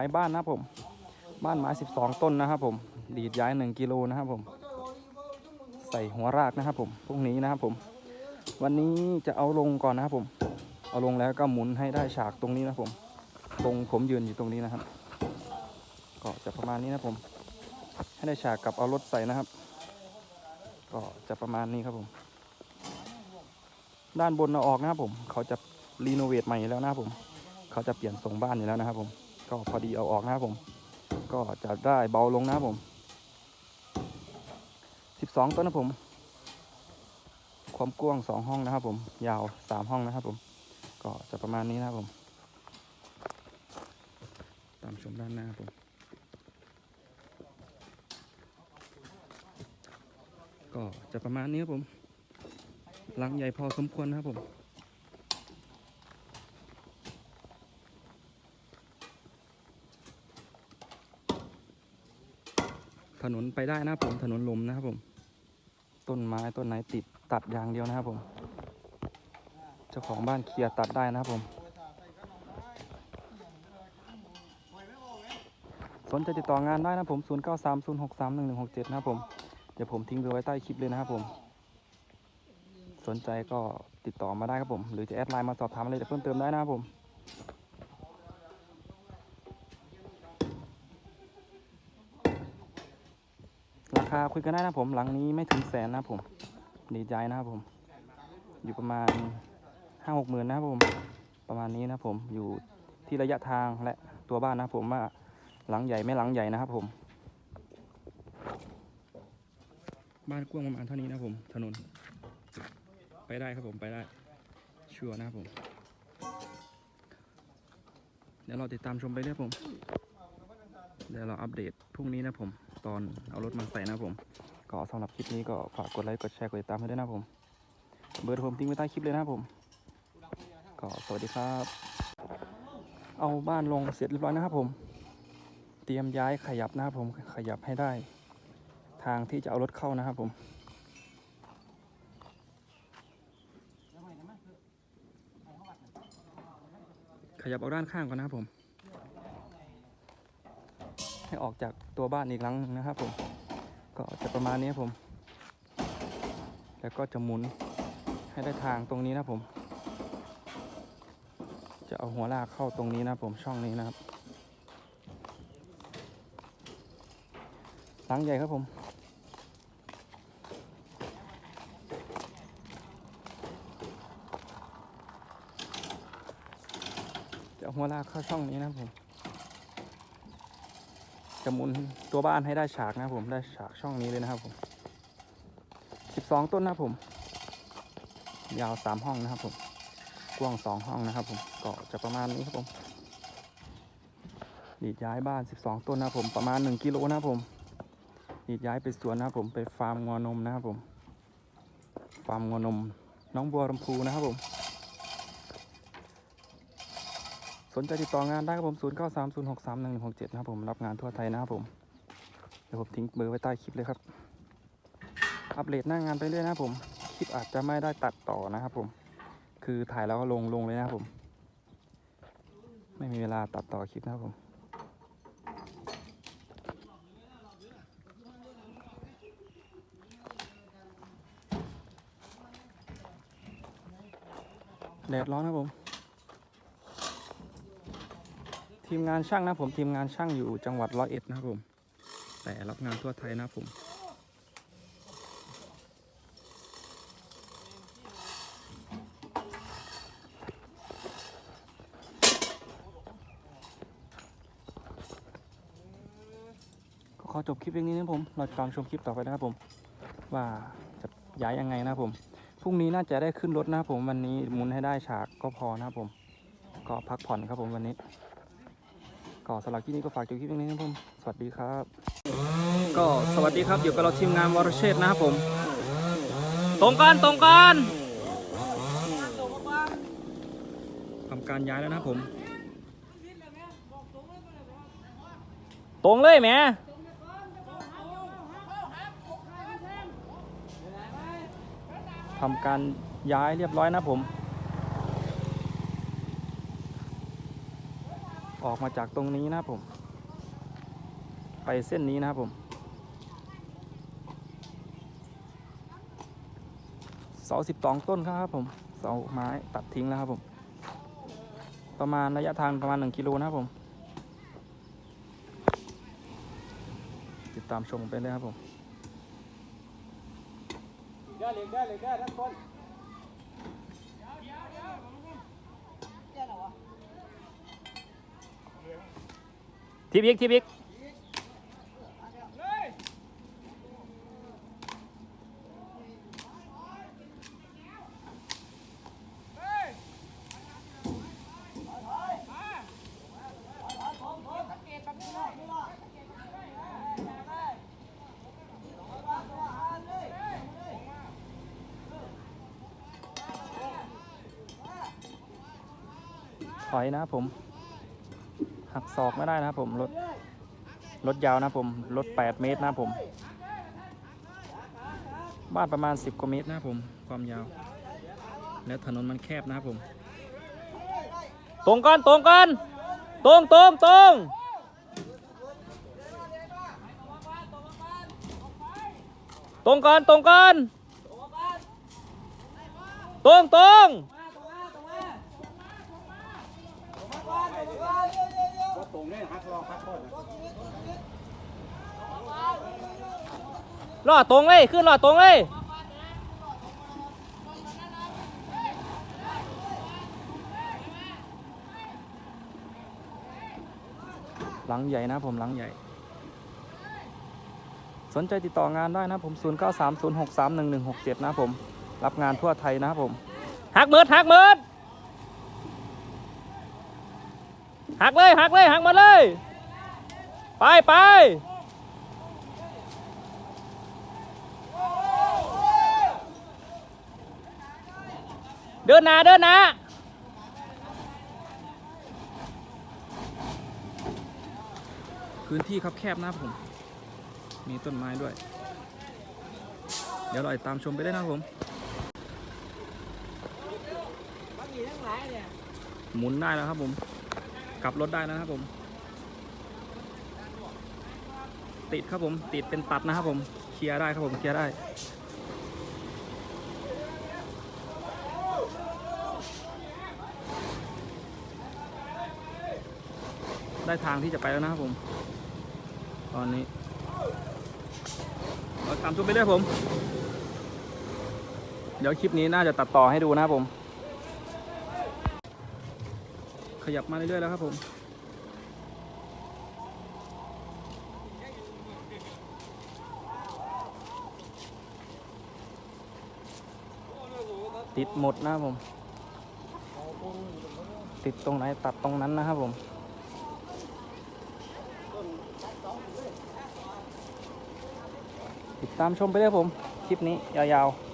วันนี้มายบ้านนะผม บ้านไม้ 12 ต้นนะครับผมดีดย้าย 1 กิโลนะครับผม ใส่หัวรากนะครับผมพรุ่งนี้นะครับผม วันนี้จะเอาลงก่อนนะครับผม เอาลงแล้วก็หมุนให้ได้ฉากตรงนี้นะผม ตรงผมยืนอยู่ตรงนี้นะครับ ก็จะประมาณนี้นะผม ให้ได้ฉากกับเอารถใส่นะครับ ก็จะประมาณนี้ครับผม ด้านบนเอาออกนะครับผม เขาจะรีโนเวทใหม่แล้วนะครับผม เขาจะเปลี่ยนทรงบ้านอยู่แล้วนะครับผม ก็พอดีเอาออกนะครับผม ก็จะได้เบาลงนะครับผม 12 ต้นนะผม ความกว้าง 2 ห้องนะครับผม ยาว 3 ห้องนะครับผม ก็จะประมาณนี้นะครับผม ตามชมด้านหน้าผมก็จะประมาณนี้ครับผมหลังใหญ่พอสมควรนะครับผม ถนนไปได้นะครับผมถนนลมนะครับผม ต้นไม้ต้นไหนติดตัดอย่างเดียวนะครับผม เจ้าของบ้านเคลียร์ตัดได้นะครับผม สนใจติดต่องานได้นะผม 0 9 3 0 6 3 1 1 6 7 นะครับผม เดี๋ยวผมทิ้งเบอร์ไว้ใต้คลิปเลยนะครับผม สนใจก็ติดต่อมาได้ครับผม หรือจะแอดไลน์มาสอบถามอะไรเพิ่มเติมได้นะครับผม คาคุยกันได้นะผมหลังนี้ไม่ถึงแสนนะผม ดีใจนะครับผม อยู่ประมาณห้าหกหมื่นนะครับผม ประมาณนี้นะครับผมอยู่ที่ระยะทางและตัวบ้านนะผมว่าหลังใหญ่ไม่หลังใหญ่นะครับผม บ้านกว้างประมาณเท่านี้นะผม ถนน ไปได้ครับผมไปได้ชัวร์นะครับผม เดี๋ยวเราติดตามชมไปเรื่อยผม เดี๋ยวเราอัปเดตพรุ่งนี้นะผม ตอนเอารถมาใส่นะผม ก็สำหรับคลิปนี้ก็ฝากกดไลค์กดแชร์กดติดตามให้ด้วยนะผม เบอร์โทรผมทิ้งไว้ใต้คลิปเลยนะผม ก็สวัสดีครับ เอาบ้านลงเสร็จเรียบร้อยนะครับผม เตรียมย้ายขยับนะครับผมขยับให้ได้ ทางที่จะเอารถเข้านะครับผมขยับออกด้านข้างก่อนนะครับผม ให้ออกจากตัวบ้านอีกครั้งนะครับผม ก็จะประมาณนี้ผม แล้วก็จะหมุนให้ได้ทางตรงนี้นะผม จะเอาหัวลากเข้าตรงนี้นะผมช่องนี้นะครับหลังใหญ่ครับผมจะเอาหัวลากเข้าช่องนี้นะผม จะหมุนตัวบ้านให้ได้ฉากนะครับผมได้ฉากช่องนี้เลยนะครับผม12ต้นนะครับผม ยาว3ห้องนะครับผมกว้าง2ห้องนะครับผมก็จะประมาณนี้ครับผมดีดย้ายบ้าน 12 ต้นนะครับผมประมาณ 1กิโลนะครับผมดีดย้ายไปสวนนะครับผมไปฟาร์มงัวนมนะครับผม ฟาร์มงัวนม น้องบัวลำพูนะครับผม สนใจติดต่องานได้ครับผม 0 9 3 0 6 3 1 1 6 7 นะครับผมรับงานทั่วไทยนะครับผม เดี๋ยวผมทิ้งเบอร์ไว้ใต้คลิปเลยครับ อัปเดตหน้างานไปเรื่อยนะครับผม คลิปอาจจะไม่ได้ตัดต่อนะครับผม คือถ่ายแล้วก็ลงลงเลยนะครับผม ไม่มีเวลาตัดต่อคลิปนะครับผมแดดร้อนครับผม ทีมงานช่างนะผมทีมงานช่างอยู่จังหวัดร้อยเอ็ดนะครับผม แต่รับงานทั่วไทยนะผมก็ขอจบคลิปเพียงนี้นะผมเราจะตามชมคลิปต่อไปนะครับผม ว่าจะย้ายยังไงนะผมพรุ่งนี้น่าจะได้ขึ้นรถนะครับผมวันนี้หมุนให้ได้ฉากก็พอนะครับผม ก็พักผ่อนครับผมวันนี้ ก็สำหรับคลิปนี้ก็ฝากจบคลิปนี้นะครับผมสวัสดีครับ ก็สวัสดีครับอยู่กับเราทีมงานวรเชษฐ์นะครับผม ตรงกันตรงกันทำการย้ายแล้วนะครับผม ตรงเลยแหม่ทำการย้ายเรียบร้อยนะครับผม ออกมาจากตรงนี้นะครับผม ไปเส้นนี้นะครับผม เสาสิบสองต้นครับผม เสาไม้ตัดทิ้งแล้วครับผม ประมาณระยะทางประมาณ1กิโลนะครับผม ติดตามชมไปเลยครับผมได้เลยได้เลยได้ทั้งคน ทิปอีกทิปอีกถอยนะผม หักศอกไม่ได้นะครับผมรถรถยาวนะผมรถ 8 เมตรนะผม บ้านประมาณ 10กว่าเมตรนะผมความยาว แล้วถนนมันแคบนะครับผม ตรงก่อนตรงก่อนตรงตรงตรงตรงก่อนตรงก่อนตรงตรง ตรงนี่ฮักรอฮักโคตรล่อตรงเลยขึ้นล่อตรงเลยหลังใหญ่นะครับผมหลังใหญ่ สนใจติดต่องานได้นะครับผม 0930631167 นะครับผม รับงานทั่วไทยนะครับผม หักเมิดหักเมิด หักเลยหักเลยหักมาเลย ไปไปเดินหน้าเดินหน้าพื้นที่ครับแคบนะผม มีต้นไม้ด้วย เดี๋ยวเราตามชมไปได้นะครับผมหมุนได้แล้วครับผม กลับรถได้แล้วนะครับผม ติดครับผม ติดเป็นตัดนะครับผม เคลียร์ได้ครับผม เคลียร์ได้ได้ทางที่จะไปแล้วนะครับผม ตอนนี้เราตามชมไปเรื่อยผม เดี๋ยวคลิปนี้น่าจะตัดต่อให้ดูนะครับผม ขยับมาเรื่อยๆแล้วครับผมติดหมดนะครับผม ติดตรงไหนตัดตรงนั้นนะครับผม ติดตามชมไปเลยผม คลิปนี้ยาวๆ